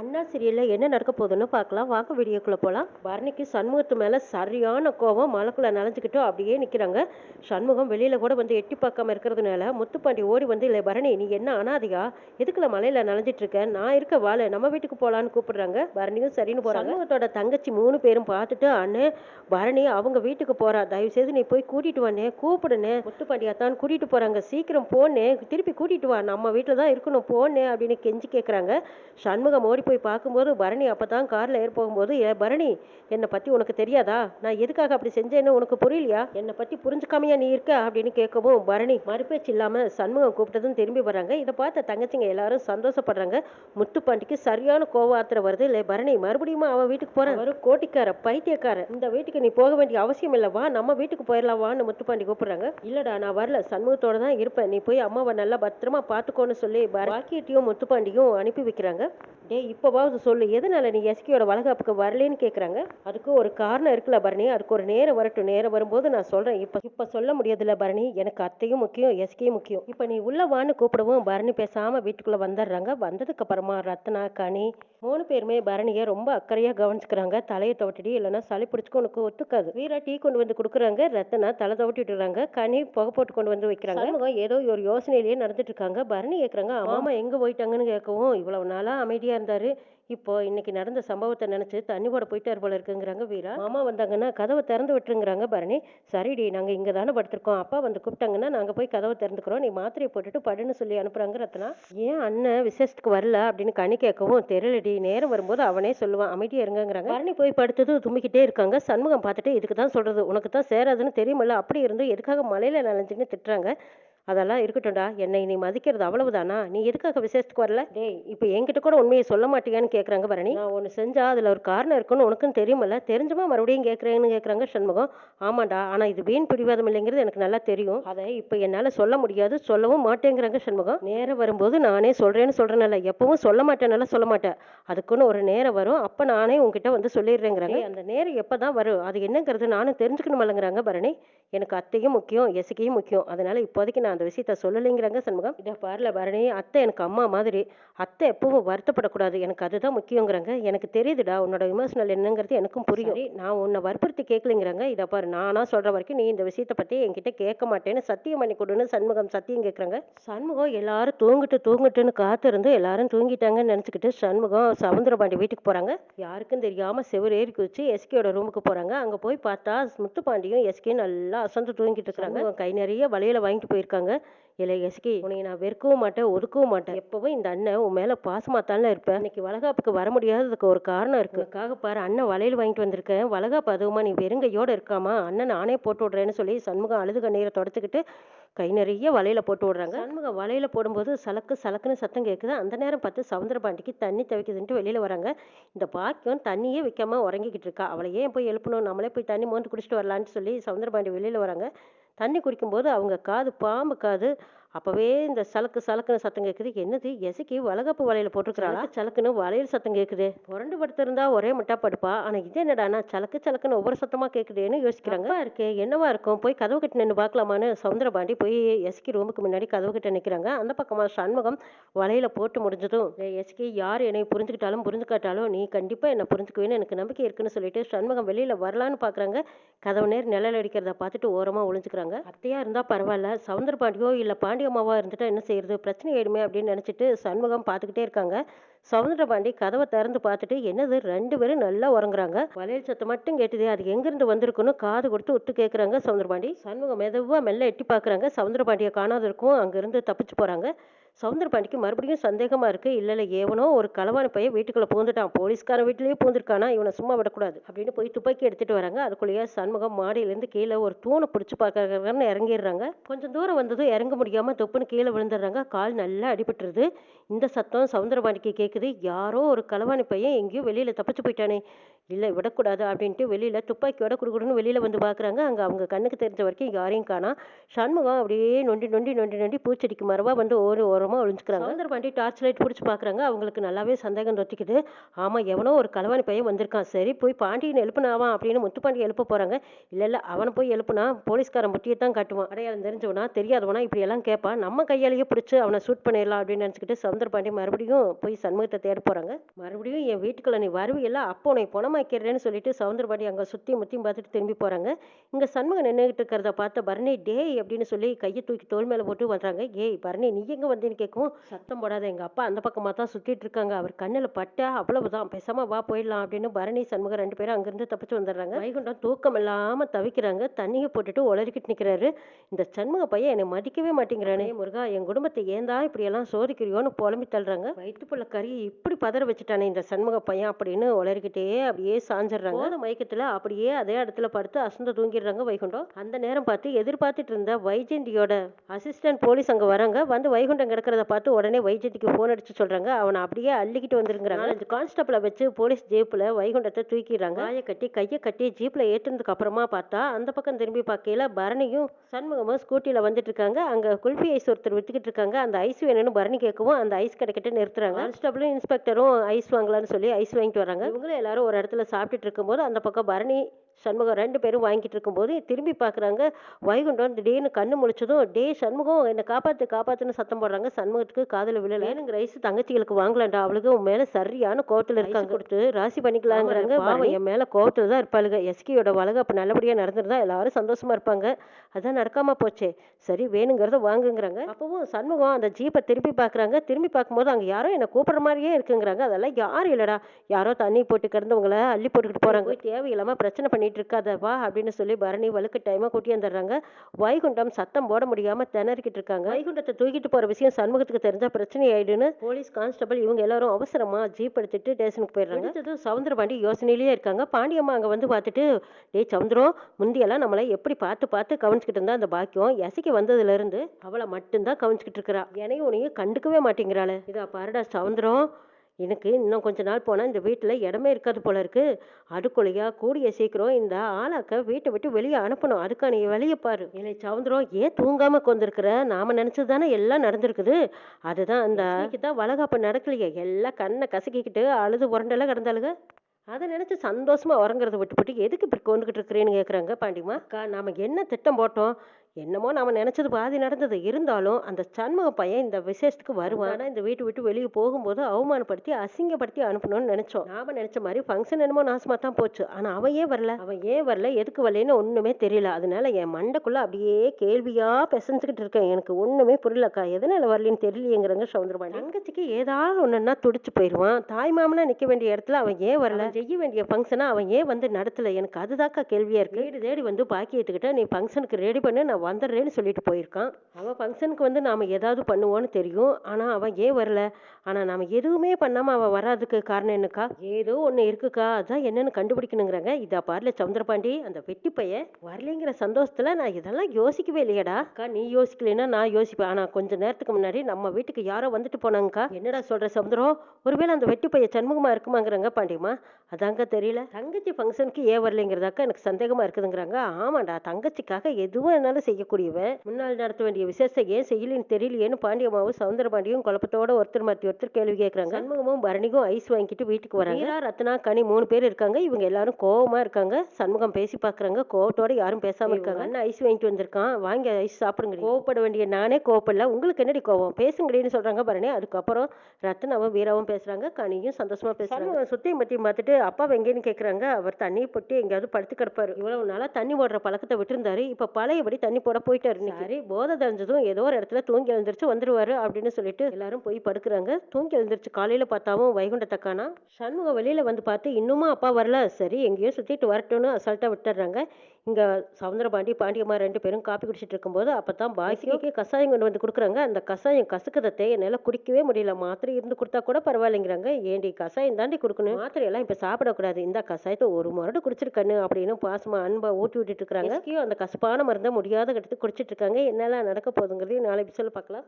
அண்ணா சீரியலில் என்ன நடக்க போகுதுன்னு பார்க்கலாம். வாங்க வீடியோக்குள்ளே போகலாம் பரணிக்கு சண்முகத்து மேலே சரியான கோவம் மலைக்குள்ளே நனைஞ்சிக்கிட்டு அப்படியே நிற்கிறாங்க சண்முகம் வெளியில் கூட வந்து எட்டி பார்க்காம இருக்கிறதுனால முத்துப்பாண்டி ஓடி வந்து இல்லை பரணி நீ என்ன அனாதியா? எதுக்குள்ள மலையில் நனைஞ்சிட்டு இருக்க? நான் இருக்க வாழ. நம்ம வீட்டுக்கு போகலான்னு கூப்பிடுறாங்க. பரணியும் சரின்னு போகிறாங்க சண்முகத்தோட தங்கச்சி மூணு பேரும் பார்த்துட்டு அண்ணே பரணி அவங்க வீட்டுக்கு போறா. தயவு செய்து நீ போய் கூட்டிட்டு வானே கூப்பிடுனே முத்துப்பாண்டியா தான் கூட்டிட்டு போறாங்க. சீக்கிரம் போனே திருப்பி கூட்டிட்டு வா. நம்ம வீட்டில் தான் இருக்கணும். போனே அப்படின்னு கெஞ்சி கேட்குறாங்க சண்முகம் ஓடி போய் பார்க்கும்போது பரணி அப்போ தான் காரில் ஏறி போகும்போது ஏ பரணி என்னை பற்றி உனக்கு தெரியாதா? நான் எதுக்காக அப்படி செஞ்சேன்னு உனக்கு புரியலையா? என்னை பற்றி புரிஞ்சுக்காமையா நீ இருக்க? அப்படின்னு கேட்கவும் பரணி மறுபேச்சு இல்லாமல் சண்முகம் கூப்பிட்டதும் திரும்பி வராங்க இதை பார்த்த தங்கச்சிங்க எல்லாரும் சந்தோஷப்படுறாங்க. முத்துப்பாண்டிக்கு சரியான கோவாத்திர வருது. இல்லை பரணி மறுபடியும் அவன் வீட்டுக்கு போகிறேன் வரும் கோட்டிக்கார பைத்தியக்கார இந்த வீட்டுக்கு நீ போக வேண்டிய அவசியம் இல்லை. வா நம்ம வீட்டுக்கு போயிடலாம். வான்னு முத்துப்பாண்டி கூப்பிடுறாங்க. இல்லடா நான் வரல. சண்முகத்தோட தான் இருப்பேன். நீ போய் அம்மாவை நல்லா பத்திரமா பார்த்துக்கோன்னு சொல்லி பாக்கியத்தையும் முத்துப்பாண்டியும் அனுப்பி வைக்கிறாங்க. டேய் இப்போவாவது சொல்லு எதனால நீ எஸ்கியோட வளகாப்புக்கு வரலேன்னு கேட்குறாங்க அதுக்கு ஒரு காரணம் இருக்குல்ல பரணி அதுக்கு ஒரு நேரம் வரட்டும். நேரம் வரும்போது நான் சொல்கிறேன் இப்போ இப்போ சொல்ல முடியாதுல்ல பரணி எனக்கு அத்தையும் முக்கியம் எஸ்கியும் முக்கியம். இப்போ நீ உள்ள வான்னு கூப்பிடவும் பரணி பேசாமல் வீட்டுக்குள்ளே வந்துடுறாங்க. வந்ததுக்கு அப்புறமா ரத்னா கனி மூணு பேருமே பரணியை ரொம்ப அக்கறையாக கவனிச்சுக்கிறாங்க. தலையை தவட்டிடி இல்லைன்னா சளி பிடிச்சிக்க உனக்கு ஒத்துக்காது. வீரா டீ கொண்டு வந்து கொடுக்குறாங்க. ரத்னா தலை துவட்டி கனி புகை போட்டு கொண்டு வந்து வைக்கிறாங்க. ஏதோ ஒரு யோசனையிலேயே நடந்துட்டு இருக்காங்க. பரணி கேட்குறாங்க மாமா எங்கே போயிட்டாங்கன்னு கேட்கவும் இவ்வளவு நாளாக அமைதியாக இருந்தார். இப்போ இன்னைக்கு நடந்த சம்பவத்தை நினைச்சு தண்ணி போட போயிட்டார் போல இருக்குங்கிறாங்க வீரா. மாமா வந்தாங்கன்னா கதவை திறந்து விட்டுருங்கிறாங்க பரணி. சரிடி நாங்க இங்க தானே படுத்திருக்கோம். அப்பா வந்து கூப்பிட்டாங்கன்னா நாங்க போய் கதவை திறந்துக்கிறோம். நீ மாத்திரையை போட்டுட்டு படுன்னு சொல்லி அனுப்புறாங்க ரத்னா. ஏன் அண்ணன் விசேஷத்துக்கு வரல அப்படின்னு கனி கேட்கவும் தெரியலடி நேரம் வரும்போது அவனே சொல்லுவான் அமைதியா இருங்கிறாங்க பரணி போய் படுத்தது தும்பிக்கிட்டே இருக்காங்க. சண்முகம் பார்த்துட்டு இதுக்கு தான் சொல்றது. உனக்கு தான் சேராதுன்னு தெரியுமல்ல. அப்படி இருந்தும் எதுக்காக மலையில நனைஞ்சுன்னு திட்டுறாங்க? அதெல்லாம் இருக்கட்டும்டா. என்னை நீ மதிக்கிறது அவ்வளவுதானா? நீ எதுக்காக விசேஷத்துக்கு வரல? டேய் இப்போ என்கிட்ட கூட உண்மையை சொல்ல மாட்டியான்னு கேட்குறாங்க பரணி. நான் ஒன்று செஞ்சா அதில் ஒரு காரணம் இருக்குன்னு உனக்கும் தெரியுமல்ல தெரிஞ்சுமா மறுபடியும் கேட்குறேன்னு கேட்குறாங்க சண்முகம். ஆமாண்டா. ஆனால் இது வீண் பிடிவாதம் இல்லைங்கிறது எனக்கு நல்லா தெரியும். அதை இப்போ என்னால் சொல்ல முடியாது சொல்லவும் மாட்டேங்கிறாங்க சண்முகம். நேரம் வரும்போது நானே சொல்கிறேன்னு சொல்கிறேன்ல எப்பவும் சொல்ல மாட்டேனால சொல்ல மாட்டேன். அதுக்குன்னு ஒரு நேரம் வரும். அப்போ நானே உங்ககிட்ட வந்து சொல்லிடுறேங்கிறாங்க. அந்த நேரம் எப்போ தான் வரும்? அது என்னங்கிறது நானும் தெரிஞ்சுக்கணுமல்லங்கிறாங்க பரணி. எனக்கு அத்தையும் முக்கியம் எசுக்கையும் முக்கியம். அதனால இப்போதைக்கு நான் அந்த விஷயத்த சொல்லலைங்கிறாங்க சண்முகம். இதை பாருல பரணி அத்தை எனக்கு அம்மா மாதிரி. அத்தை எப்பவும் வருத்தப்படக்கூடாது. எனக்கு அதுதான் முக்கியங்கிறாங்க. எனக்கு தெரியுதுடா உன்னோட இமோஷனல் என்னங்கிறது எனக்கும் புரியும். நான் உன்னை வற்புறுத்தி கேட்கலைங்கிறாங்க இதை பாரு நானா சொல்ற வரைக்கும் நீ இந்த விஷயத்தை பத்தி என்கிட்ட கேட்க மாட்டேன்னு சத்தியம் பண்ணி கொடுன்னு சண்முகம் சத்தியம் கேட்குறாங்க சண்முகம் எல்லாரும் தூங்கிட்டு தூங்கிட்டுன்னு காத்திருந்து எல்லாரும் தூங்கிட்டாங்கன்னு நினச்சிக்கிட்டு சண்முகம் சவுந்தரபாண்டி வீட்டுக்கு போறாங்க. யாருக்கும் தெரியாம செவர் ஏறி குதிச்சு எஸ்கியோட ரூமுக்கு போறாங்க. அங்க போய் பார்த்தா முத்துப்பாண்டியும் எஸ்கியும் நல்லா அசந்து தூங்கிட்டு இருக்கிறாங்க. கை நிறைய வளையல வாங்கிட்டு போயிருக்காங்க. இல்லை எஸ்கி உனையை நான் வெறுக்கவும் மாட்டேன் ஒதுக்கவும் மாட்டேன். எப்பவும் இந்த அண்ணன் உன் மேலே பாசமாக தானே இருப்பேன். இன்னைக்கு வளகாப்புக்கு வர முடியாததுக்கு ஒரு காரணம் இருக்குக்காக பாரு அண்ணன் வளையல் வாங்கிட்டு வந்திருக்கேன். வளகாப்பு அதுவுமா நீ வெறுங்கையோட இருக்காமா? அண்ணன் நானே போட்டு விடுறேன்னு சொல்லி சண்முகம் அழுது கண்ணீரை தொடச்சிக்கிட்டு கை நிறைய வலையில போட்டு விடுறாங்க. சண்முகம் வலையில போடும்போது சலக்கு சலக்குன்னு சத்தம் கேட்குது அந்த நேரம் பார்த்து சவுந்தரபாண்டிக்கு தண்ணி துவைக்குதுன்ட்டு வெளியில் வராங்க. இந்த பாக்கியம் தண்ணியே வைக்காம உறங்கிக்கிட்டு இருக்கா. அவளை ஏன் போய் எழுப்பணும்? நம்மளே போய் தண்ணி மோந்து குடிச்சிட்டு வரலான்னு சொல்லி சவுந்தரபாண்டி வெளியில் வராங்க. தண்ணி குடிக்கும்போது அவங்க காது பாம்பு காது அப்பவே இந்த சலக்கு சலக்குன்னு சத்தம் கேட்குது என்னது? எசக்கி வளகப்பு வலையில போட்டிருக்கிறாளா? சலக்குன்னு வளையல் சத்தம் கேட்குது புரண்டு படுத்திருந்தா ஒரே மட்டா படுப்பா. ஆனா இது என்னடானா சலக்கு சலக்குன்னு ஒவ்வொரு சத்தமா கேட்குதேன்னு யோசிக்கிறாங்க. இருக்கே. என்னவா இருக்கும்? போய் கதவு கிட்ட நின்று பார்க்கலாமான்னு சவுந்தரபாண்டி போய் எஸ்கி ரூமுக்கு முன்னாடி கதவு கிட்ட நிற்கிறாங்க அந்த பக்கமா சண்முகம் வலையில போட்டு முடிஞ்சதும் "டேய் எஸ்கி யார் என்னை புரிஞ்சுக்கிட்டாலும் புரிஞ்சுக்காட்டாலும் நீ கண்டிப்பா என்ன புரிஞ்சுக்குவேன்னு எனக்கு நம்பிக்கை இருக்குன்னு சொல்லிட்டு சண்முகம் வெளியில வரலான்னு பாக்குறாங்க. கதவு நேர் நிழல் அடிக்கிறத பார்த்துட்டு ஓரமா ஒளிஞ்சுக்கிறாங்க. அத்தையா இருந்தா பரவாயில்ல. சவுந்தர பாண்டியோ இல்ல பாண்டியம்மாவா இருந்துட்டா என்ன செய்யறது பிரச்சனை ஆயிடுமே அப்படின்னு நினைச்சிட்டு சண்முகம் பார்த்துக்கிட்டே இருக்காங்க. சவுந்தர பாண்டி கதவை திறந்து பார்த்துட்டு என்னது ரெண்டு பேரும் நல்லா உறங்குறாங்க. வளையல் சத்தம் மட்டும் கேட்டுதே அது எங்கிருந்து வந்திருக்குன்னு காது கொடுத்து ஒத்து கேட்குறாங்க சவுந்தர பாண்டி. சண்முகம் மெதுவாக மெல்ல எட்டி பார்க்குறாங்க சவுந்தர பாண்டியை காணாத இருக்கும் அங்கேருந்து தப்பிச்சு போகிறாங்க சவுந்தர பாண்டிக்கு மறுபடியும் சந்தேகமா இருக்கு. இல்ல இல்ல ஏவனோ ஒரு களவான பையன் வீட்டுக்குள்ள பூந்துட்டான் போலீஸ்காரன் வீட்டிலேயே பூந்திருக்கானா இவனை சும்மா விடக்கூடாது. அப்படின்னு போய் துப்பாக்கி எடுத்துட்டு வராங்க. அதுக்குள்ளேயே சண்முகம் மாடியிலேருந்து கீழே ஒரு தூணை பிடிச்சி பார்க்கறாங்கன்னு இறங்கிடுறாங்க. கொஞ்சம் தூரம் வந்ததும் இறங்க முடியாம தொப்புன்னு கீழே விழுந்துடுறாங்க. கால் நல்லா அடிபட்டுருது. இந்த சத்தம் சவுந்தரபாண்டிக்கு கேட்குது யாரோ ஒரு களவாணி பையன் எங்கேயோ வெளியில தப்பிச்சு போயிட்டானே. இல்லை விடக்கூடாது அப்படின்ட்டு வெளியில் துப்பாக்கியோட கொடுக்கணும்னு வெளியில் வந்து பார்க்குறாங்க அங்கே அவங்க கண்ணுக்கு தெரிஞ்ச வரைக்கும் யாரையும் காணா. சண்முகம் அப்படியே நொண்டி நொண்டி நொண்டி நொண்டி பூச்செடிக்கு மரபாக வந்து ஒரு ஓரமாக ஒழிஞ்சுக்கிறாங்க சவுந்தர பாண்டி டார்ச் லைட் பிடிச்சி பார்க்குறாங்க அவங்களுக்கு நல்லாவே சந்தேகம் தொத்திக்குது. ஆமாம் எவனோ ஒரு களவாணி பையன் வந்திருக்கான். சரி போய் பாண்டியன் எழுப்புனாவான் அப்படின்னு முத்துப்பாண்டி எழுப்ப போகிறாங்க இல்லை இல்லை அவனை போய் எழுப்புனா போலீஸ்காரன் முட்டியை தான் காட்டுவான். அடையாளம் தெரிஞ்சவனா தெரியாதவனா இப்படி எல்லாம் கேட்பான் நம்ம கையாலேயே பிடிச்சி அவனை ஷூட் பண்ணிடலாம் அப்படின்னு நினச்சிக்கிட்டு சவுந்தர பாண்டி மறுபடியும் போய் சண்முகத்தை தேட போகிறாங்க மறுபடியும் என் வீட்டுக்குள்ள நீ வருவியெல்லாம் அப்போ உன்னை பணமாக்கிறேன்னு சொல்லிட்டு சவுந்தரபாடி அங்கே சுற்றி முற்றி பார்த்துட்டு திரும்பி போகிறாங்க இங்கே சண்முகம் நின்றுகிட்டு இருக்கிறத பார்த்த பரணி டேய் அப்படின்னு சொல்லி கையை தூக்கி தோல் மேலே போட்டு வர்றாங்க. ஏய் பரணி நீ எங்கே வந்தேன்னு கேட்கும் சத்தம் போடாத எங்கள் அப்பா அந்த பக்கமாக தான் சுற்றிட்டு இருக்காங்க. அவர் கண்ணில் பட்டா அவ்வளவுதான் பேசாம வா போயிடலாம் அப்படின்னு பரணி சண்முகம் ரெண்டு பேரும் அங்கேருந்து தப்பிச்சு வந்துடுறாங்க. வைகுண்டம் தூக்கம் இல்லாமல் தவிக்கிறாங்க. தண்ணியை போட்டுட்டு உளறிக்கிட்டு நிற்கிறாரு இந்த சண்முக பையன் என்னை மதிக்கவே மாட்டேங்கிறானே முருகா என் குடும்பத்தை ஏந்தா இப்படியெல்லாம் சோதிக்கிறியோன்னு புலம்பி தள்ளுறாங்க. வயிற்றுப்புள்ள கறி இப்படி பதற வச்சுட்டானே இந்த சண்முக பையன் அப்படின்னு உளறிக்கிட்டே அப்படியே சாஞ்சிடுறாங்க. போன மயக்கத்தில் அப்படியே அதே இடத்துல படுத்து அசந்து தூங்கிடுறாங்க வைகுண்டம். அந்த நேரம் பார்த்து எதிர்பார்த்துட்டு இருந்த வைஜெயந்தியோட அசிஸ்டன்ட் போலீஸ் அங்கே வராங்க. வந்து வைகுண்டம் கிடக்கிறத பார்த்து உடனே வைஜெயந்திக்கு ஃபோன் அடிச்சு சொல்றாங்க. அவனை அப்படியே அள்ளிக்கிட்டு வந்துருங்கிறாங்க நாலஞ்சு கான்ஸ்டபிளை வச்சு போலீஸ் ஜீப்பில் வைகுண்டத்தை தூக்கிடுறாங்க. காயை கட்டி கையை கட்டி ஜீப்பில் ஏற்றுனதுக்கு அப்புறமா பார்த்தா அந்த பக்கம் திரும்பி பார்க்கையில பரணியும் சண்முகமும் ஸ்கூட்டியில் வந்துட்டு இருக்காங்க. அங்கே குல்ஃபி ஐஸ் ஒருத்தர் வித்துக்கிட்டு இருக்காங்க. அந்த ஐஸ் வேணும்னு பரணி கேட்கவும் அந்த ஐஸ் கிடைக்கிட்டு நிறுத்துறாங்க. கான்ஸ்டபிளும் இன்ஸ்பெக்டரும் ஐஸ் வாங்கலாம்னு சொல்லி ஐஸ் வாங்கிட்டு வராங்க. இவங்களும் எல்லாரும் ஒரு இடத்துல சாப்பிட்டுட்டு இருக்கும்போது அந்த பக்கம் பரணி சண்முகம் ரெண்டு பேரும் வாங்கிட்டு இருக்கும்போது திரும்பி பார்க்குறாங்க வைகுண்டம் திடீர்னு கண்ணு முழிச்சதும் டே சண்முகம் என்னை காப்பாத்து காப்பாத்துன்னு சத்தம் போடுறாங்க. சண்முகத்துக்கு காதில் விழல. எனக்கு ரைஸ் தங்கச்சிகளுக்கு வாங்கலாம்டா. அவளுக்கு உன் மேலே சரியான கோவத்தில் இருக்காங்க. கொடுத்து ராசி பண்ணிக்கலாங்கிறாங்க பாவம் என் மேலே கோவத்தில் தான் இருப்பாளுங்க. எஸ்கியோட வழக்கு நல்லபடியாக நடந்திருந்தா எல்லாரும் சந்தோஷமா இருப்பாங்க. அதான் நடக்காம போச்சே. சரி வேணுங்கிறத வாங்குங்கிறாங்க. அப்பவும் சண்முகம் அந்த ஜீப்பை திருப்பி பார்க்குறாங்க திரும்பி பார்க்கும்போது அங்கே யாரோ என்னை கூப்பிடுற மாதிரியே இருக்குங்கிறாங்க. அதெல்லாம் யாரும் இல்லைடா. யாரோ தண்ணி போட்டு கிடந்தவங்கள அள்ளி போட்டுக்கிட்டு போகிறாங்க தேவையில்லாமல் பிரச்சனை பண்ணிட்டு இருக்காத வா அப்படின்னு சொல்லி பரணி வழுக்கு டைமாக கூட்டி வந்துடுறாங்க. வைகுண்டம் சத்தம் போட முடியாமல் திணறிக்கிட்டு இருக்காங்க. வைகுண்டத்தை தூக்கிட்டு போகிற விஷயம் சண்முகத்துக்கு தெரிஞ்சா பிரச்சனை ஆயிடுன்னு போலீஸ் கான்ஸ்டபிள் இவங்க எல்லாரும் அவசரமாக ஜீப் எடுத்துட்டு ஸ்டேஷனுக்கு போயிடுறாங்க. அடுத்தது சவுந்தர பாண்டி யோசனையிலேயே இருக்காங்க. பாண்டியம்மா அங்கே வந்து பார்த்துட்டு டேய் சவுந்தரம் முந்தியெல்லாம் நம்மளை எப்படி பார்த்து பார்த்து கவனிச்சுக்கிட்டு இருந்தா அந்த பாக்கியம்? எசைக்கு வந்ததுலேருந்து அவளை மட்டும்தான் கவனிச்சுக்கிட்டு இருக்கிறா. என்னையும் உனையும் கண்டுக்கவே மாட்டேங்கிறாளே. இதா பாருடா சவுந்தரம் எனக்கு இன்னும் கொஞ்ச நாள் போனால் இந்த வீட்டில் இடமே இருக்காது போல இருக்கு. அடுக்குள்ளையா கூடிய சீக்கிரம் இந்த ஆளாக்க வீட்டை விட்டு வெளியே அனுப்பணும். அதுக்கான வெளியே பாரு. இல்லை சவுந்தரம் ஏன் தூங்காம கொண்டிருக்கிற நாம நினைச்சது தானே எல்லாம் நடந்திருக்குது. அதுதான் அந்த தான் வளகாப்பு நடக்கலையே. எல்லாம் கண்ணை கசக்கிக்கிட்டு அழுது உரண்டெல்லாம் கிடந்தாளுங்க அதை நினச்சி சந்தோஷமா உறங்குறத விட்டுப்பட்டு எதுக்கு இப்படி கொண்டுகிட்டு இருக்கிறேன்னு கேட்குறாங்க பாண்டிமா அக்கா நாம என்ன திட்டம் போட்டோம்? என்னமோ நாம நினைச்சது பாதி நடந்தது. இருந்தாலும் அந்த சண்முக பையன் இந்த விசேஷத்துக்கு வருவான். ஆனா இந்த வீட்டு விட்டு வெளியே போகும்போது அவமானப்படுத்தி அசிங்கப்படுத்தி அனுப்பணும்னு நினைச்சோம். நாம நினைச்ச மாதிரி ஃபங்க்ஷன் என்னமோ நாசமா தான் போச்சு. ஆனா அவன் ஏன் வரல? அவன் ஏன் வரல? எதுக்கு வரலன்னு ஒண்ணுமே தெரியல. அதனால என் மண்டைக்குள்ள அப்படியே கேள்வியா பெசஞ்சுக்கிட்டு இருக்கேன். எனக்கு ஒண்ணுமே புரியலக்கா. எதனால வரலன்னு தெரியலையேங்கிறாங்க சவுந்தரபாணி தங்கச்சிக்கு ஏதாவது ஒண்ணுன்னா துடிச்சு போயிடுவான் தாய் மாமனா நிக்க வேண்டிய இடத்துல அவன் ஏன் வரல? செய்ய வேண்டிய ஃபங்க்ஷனா அவன் ஏன் வந்து நடத்தல? எனக்கு அதுதாக்கா கேள்வியா இருக்கு. தேடி தேடி வந்து பாக்கி எடுத்துக்கிட்ட நீ ஃபங்க்ஷனுக்கு ரெடி பண்ணு. நான் வந்துடுறேன்னு சொல்லிட்டு போயிருக்கான். அவன் ஃபங்க்ஷனுக்கு வந்து நாம் ஏதாவது பண்ணுவோன்னு தெரியும். ஆனால் அவன் ஏன் வரல? ஆனால் நாம் எதுவுமே பண்ணாமல் அவன் வராதுக்கு காரணம் என்னக்கா? ஏதோ ஒன்று இருக்குக்கா. அதான் என்னென்னு கண்டுபிடிக்கணுங்கிறாங்க. இதா பாரில் சந்திரபாண்டி அந்த வெட்டி பையன் வரலைங்கிற சந்தோஷத்தில் நான் இதெல்லாம் யோசிக்கவே இல்லையடா. அக்கா நீ யோசிக்கலைன்னா நான் யோசிப்பேன். ஆனால் கொஞ்சம் நேரத்துக்கு முன்னாடி நம்ம வீட்டுக்கு யாரோ வந்துட்டு போனாங்கக்கா. என்னடா சொல்கிற சமுத்திரம் ஒருவேளை அந்த வெட்டி பையன் சண்முகமாக இருக்குமாங்கிறாங்க பாண்டியம்மா அதாங்க தெரியல. தங்கச்சி ஃபங்க்ஷனுக்கு ஏன் வரலைங்கிறதாக்கா எனக்கு சந்தேகமாக இருக்குதுங்கிறாங்க. ஆமாடா தங்கச்சிக்காக எதுவும் என்னாலும் செய்யக்கூடியவன். முன்னாள் நடத்த வேண்டிய விசேஷத்தை ஏன் செய்யலன்னு தெரியலையேன்னு பாண்டியம்மாவும் சவுந்தர பாண்டியும் குழப்பத்தோட ஒருத்தர் மாத்தி ஒருத்தர் கேள்வி கேட்கறாங்க சண்முகமும் பரணிக்கும் ஐஸ் வாங்கிட்டு வீட்டுக்கு வராங்க. மீரா ரத்னா கனி மூணு பேர் இருக்காங்க. இவங்க எல்லாரும் கோவமா இருக்காங்க. சண்முகம் பேசி பாக்குறாங்க. கோவத்தோட யாரும் பேசாம இருக்காங்க. அண்ணன் ஐஸ் வாங்கிட்டு வந்திருக்கான். வாங்கி ஐஸ் சாப்பிடுங்க கோவப்பட வேண்டிய நானே கோவப்படல. உங்களுக்கு என்னடி கோவம்? பேசுங்கடின்னு சொல்றாங்க பரணி. அதுக்கப்புறம் ரத்னாவும் வீராவும் பேசுறாங்க. கனியும் சந்தோஷமா பேசுறாங்க. சுத்தியும் பத்தியும் பார்த்துட்டு அப்பா எங்கேன்னு கேக்குறாங்க? அவர் தண்ணி போட்டு எங்கேயாவது படுத்து கிடப்பாரு. இவ்வளவு நாளா தண்ணி போடுற பழக்கத்தை விட்டுருந்தாரு. இப்ப பழையபடி தண்ணி போட போயிட்டாரு இருந்தாரு போதை தெரிஞ்சதும் ஏதோ ஒரு இடத்துல தூங்கி எழுந்திரிச்சு வந்துருவாரு அப்படின்னு சொல்லிட்டு எல்லாரும் போய் படுக்குறாங்க. தூங்கி எழுந்திரிச்சு காலையில பார்த்தாவும் வைகுண்ட தக்கானா சண்முக வெளியில வந்து பார்த்து இன்னுமா அப்பா வரல. சரி எங்கேயோ சுத்திட்டு வரட்டும்னு அசால்ட்டா விட்டுறாங்க. இங்க சவுந்தரபாண்டி பாண்டியம்மா ரெண்டு பேரும் காப்பி குடிச்சிட்டு இருக்கும்போது அப்பதான் பாக்கியோக்கு கஷாயம் கொண்டு வந்து கொடுக்குறாங்க. அந்த கஷாயம் கசக்குதத்தை என்னால குடிக்கவே முடியல. மாத்திரை இருந்து கொடுத்தா கூட பரவாயில்லைங்கிறாங்க. ஏண்டி கஷாயம் தாண்டி கொடுக்கணும்? மாத்திரை எல்லாம் இப்ப சாப்பிடக்கூடாது. இந்த கஷாயத்தை ஒரு முரடு குடிச்சிருக்கண்ணு அப்படின்னு பாசமா அன்பா ஊட்டி விட்டுட்டு இருக்காங்க. அந்த கசப்பான மருந்தை முடியாத கட்டத்து குடிச்சிட்டு இருக்காங்க. என்னெல்லாம் நடக்க போகுதுங்கிறதையும் நாளை எபிசோட பார்க்கலாம்.